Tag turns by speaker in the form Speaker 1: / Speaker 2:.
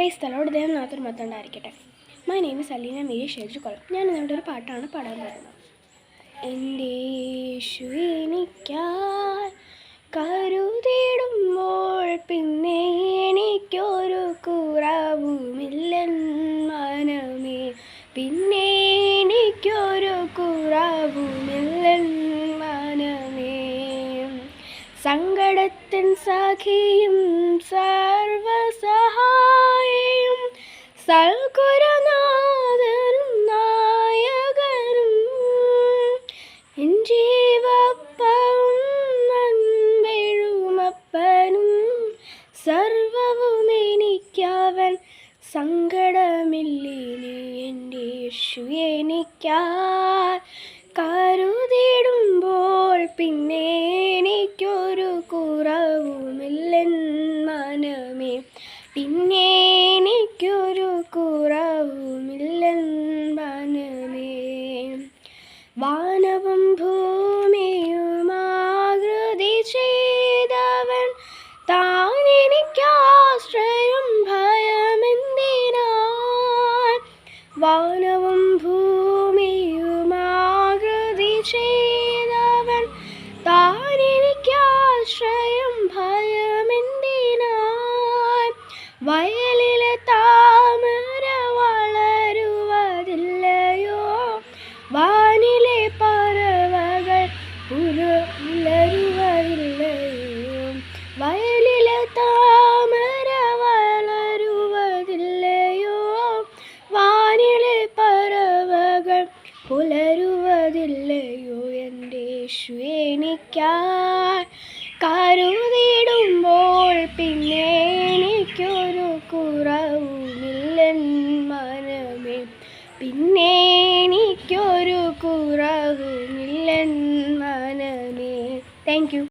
Speaker 1: Price തലോട് ദേഹം നാത്തൊരു മത്തുണ്ടായിരിക്കട്ടെ my name is Aleena Mary Sheju കൊളം ഞാൻ ഇന്നിവിടെ ഒരു പാട്ടാണ് പാടാൻ പോകുന്നത്. എന്റെ കരുതിടുമ്പോൾ പിന്നെ എനിക്കൊരു മനമേ. പിന്നെ എനിക്കൊരു മനമേ. സങ്കടത്തിൻ സഖിയും സർവസഹായിയും സൽക്കുരനാഥനും നായകനും എൻ ജീവപ്പവും നൻപെഴുമപ്പനും സർവവും എനിക്കവൻ സങ്കടമില്ലിനി എന്റെ യേശു എനിക്കായി കരുതിടുമ്പോൾ പിന്നെ എനിക്കൊരു കുറവുമില്ലെൻ മനമേ. പിന്നെ വാനവും ഭൂമിയുമാകൃതി ചെയ്തവൻ താൻ എനിക്കാശ്രയം ഭയമെന്തിനാൻ വാനവും ഭൂമിയുമാകൃതി ചെയ്തവൻ താൻ എനിക്കാശ്രയം ഭയമെന്തിനാൻ വയലിലെ താമര പുലരുവതില്ലയോ എന്റെ യേശു കരുതിടുമ്പോൾ പിന്നെ എനിക്കൊരു കുറവുമില്ലൻ മനമേ. പിന്നെ എനിക്കൊരു കുറവുമില്ലൻ മനമേ. Thank you